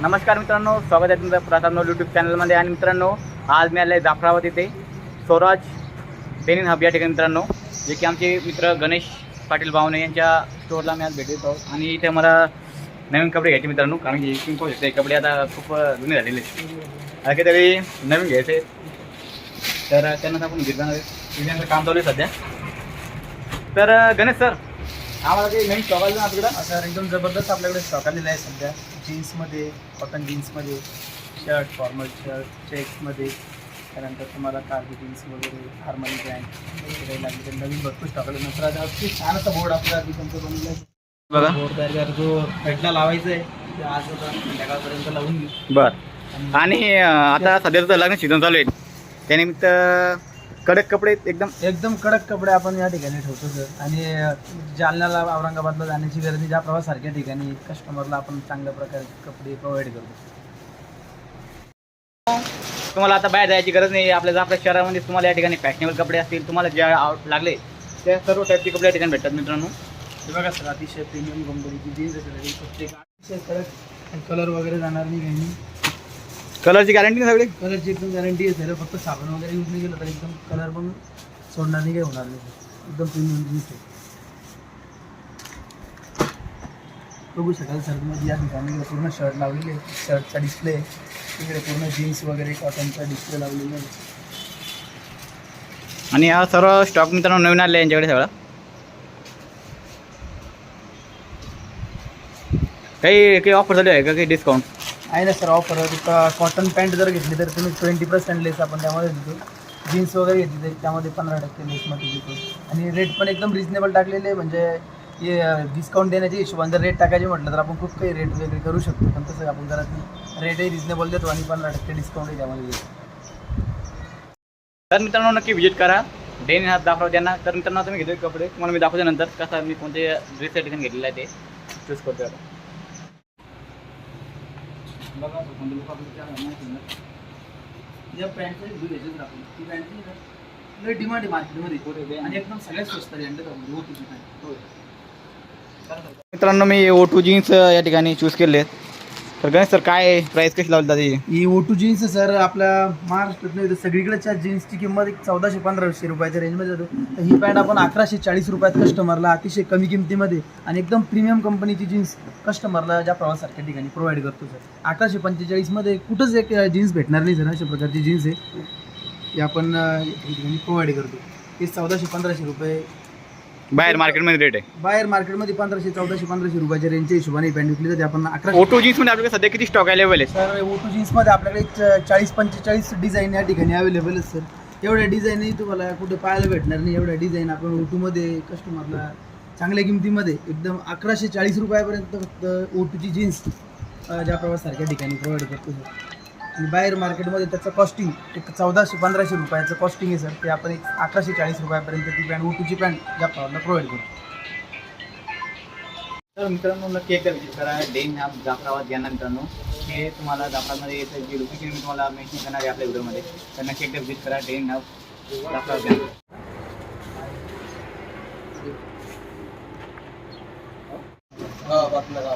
नमस्कार मित्रांनो स्वागत आहे तुमचं प्रसाद यूट्यूब चॅनलमध्ये आणि मित्रांनो आज मी आलो आहे जाफराबाद येथे स्वराज डेनिन हब या ठिकाणी मित्रांनो जे की आमचे मित्र गणेश पाटील भावने यांच्या स्टोअरला मी आज भेट आहोत. आणि इथे मला नवीन कपडे घ्यायचे मित्रांनो कारण की तुम्ही पाहू शकता कपडे आता खूप जुने झालेले आहेत. काहीतरी नवीन घ्यायचे तर त्यांना आपण घेत जाणार काम चालू आहे सध्या. तर गणेश सर आम्हाला काही नवीन स्टॉक आला ना आपल्याकडं सर एकदम जबरदस्त आपल्याकडे स्टॉक आलेला आहे सध्या. जीन्समध्ये कॉटन जीन्समध्ये शर्ट फॉर्मल शर्ट चेक्समध्ये त्यानंतर तुम्हाला कार्गो जीन्स वगैरे हार्मनी ब्रँड वगैरे लागले. तर नवीन भरपूर स्टॉक आले. नंतर आता अगदी छान असा बोर्ड आपला आधी तुमचं बनवला आहे बघा. बोर्ड तयार कर जो हेडला लावायचा आहे ते आज संध्याकाळपर्यंत लावून घेऊ. बर. आणि आता सध्याचं तर लग्न सीझन चालू आहे. त्यानिमित्त कडक कपडे एकदम एकदम कडक कपडे आपण या ठिकाणी ठेवतो सर आणि जालन्याला औरंगाबादला जाण्याची गरज नाही ज्या प्रवासारख्या ठिकाणी कस्टमरला आपण चांगल्या प्रकारे कपडे प्रोव्हाइड करतो. तुम्हाला आता बाहेर जायची गरज नाही. आपल्या आपल्या शहरामध्ये तुम्हाला या ठिकाणी फॅशनेबल कपडे असतील तुम्हाला ज्या आव- लागले त्या सर्व टाईपचे कपडे या ठिकाणी भेटतात मित्रांनो. हे बघा सर अतिशय प्रीमियम कंपनीची जीन्स आहे प्रत्येक अतिशय कडक कलर वगैरे जाणार नाही काही नाही. कलरची गॅरंटी ना सगळी? कलरची एकदम गॅरंटी आहे सर फक्त साबण वगैरे यूज नाही केलं तर एकदम कलर पण सोडणार नाही काही होणार नाही. एकदम प्रीमियम जीन्स आहे बघू शकाल सरमध्ये या ठिकाणी पूर्ण शर्ट लावलेले आहे. शर्टचा डिस्प्ले तिकडे पूर्ण जीन्स वगैरे कॉटनचा डिस्प्ले लावलेला आहे. आणि हा सर्व स्टॉक मित्रांनो नवीन आले यांच्याकडे सगळा. काही काही ऑफर चालू आहे का? काही डिस्काउंट आहे ना सर ऑफर कॉटन पॅन्ट जर घेतली तर तुम्ही ट्वेंटी पर्सेंट लेस आपण त्यामध्ये देतो. जीन्स वगैरे घेतली तर त्यामध्ये पंधरा टक्के लेसमध्ये देतो. आणि रेट पण एकदम रिजनेबल टाकलेले आहे. म्हणजे हे डिस्काउंट देण्याच्या हिशोबाने जर रेट टाकायचे म्हटलं तर आपण खूप काही रेट वगैरे करू शकतो. पण तसं आपण करत नाही रेटही रिजनेबल देतो आणि पंधरा टक्के डिस्काउंटही त्यामध्ये देतो. तर मित्रांनो नक्की व्हिजिट करा. डेन हात दाखवा त्यांना. तर मित्रांनो तुम्ही घेतोय कपडे. तुम्हाला मी दाखवल्यानंतर नंतर कसं मी कोणते ड्रेस या ठिकाणी घेतलेलं आहे ते. चूज करतो आता. बघा. या पॅन्टचा घ्यायचं आपण ती पॅन्टची लय डिमांड आहे मार्केटमध्ये आणि एकदम सगळ्यात स्वस्त पॅन्ट मित्रांनो मी ओ टू जीन्स या ठिकाणी चूज केले तर गणेश सर काय प्राईस कशी लावली त्याची ही ओ टू जीन्स सर आपल्या महाराष्ट्रात नाही तर सगळीकडेच्या जीन्सची किंमत एक चौदाशे पंधराशे रुपयाच्या रेंजमध्ये जातो. तर ही पॅन्ट आपण अकराशे चाळीस रुपयात कस्टमरला अतिशय कमी किमतीमध्ये आणि एकदम प्रीमियम कंपनीची जीन्स कस्टमरला ज्या प्रवासासारख्या ठिकाणी प्रोव्हाइड करतो सर. अकराशे पंचेचाळीसमध्ये कुठंच एक जीन्स भेटणार नाही सर अशा प्रकारची जीन्स आहे. ही आपण ठिकाणी प्रोव्हाइड करतो. हे चौदाशे पंधराशे रुपये बाहेर मार्केटमध्ये रेट आहे. बाहेर मार्केटमध्ये पंधराशे चौदाशे पंधराशे रुपयाच्या रेंजच्या हिशोबाने पॅन्ट विकली जाते. आपण अकरा ओ टू जीन्समध्ये आपल्याकडे सध्या किती स्टॉक अवेलेबल आहे? सर ओटू जीन्समध्ये आपल्याकडे च- चाळीस पंचेचाळीस डिझाईन या ठिकाणी अवेलेबल आहेत सर एवढ्या डिझाईनही तुम्हाला कुठे पाहायला भेटणार नाही. एवढ्या डिझाईन आपण ओटूमध्ये कस्टमरला चांगल्या किमतीमध्ये एकदम अकराशे चाळीस रुपयापर्यंत फक्त ओटूची जीन्स ज्या प्रवासारख्या ठिकाणी प्रोव्हाइड करतो सर आणि बाहेर मार्केटमध्ये त्याचं कॉस्टिंग एक चौदाशे पंधराशे रुपयाचं कॉस्टिंग आहे सर. ते आपण एक अकराशे चाळीस रुपयापर्यंत ती पॅन्ट ओटूची पॅन्ट ज्या प्रवासाला प्रोव्हाइड करतो. तर मित्रांनो नक्की एकदा विजिट करा. डेन ह्या जाफराबाद यांना मित्रांनो हे तुम्हाला जाफरामध्ये येतं जे लोकेशन मी तुम्हाला मेन्शन करणार आहे आपल्या व्हिडिओमध्ये. तर नक्की एकदा विजिट करा. डेन ह्या जाफराबाद आपल्याला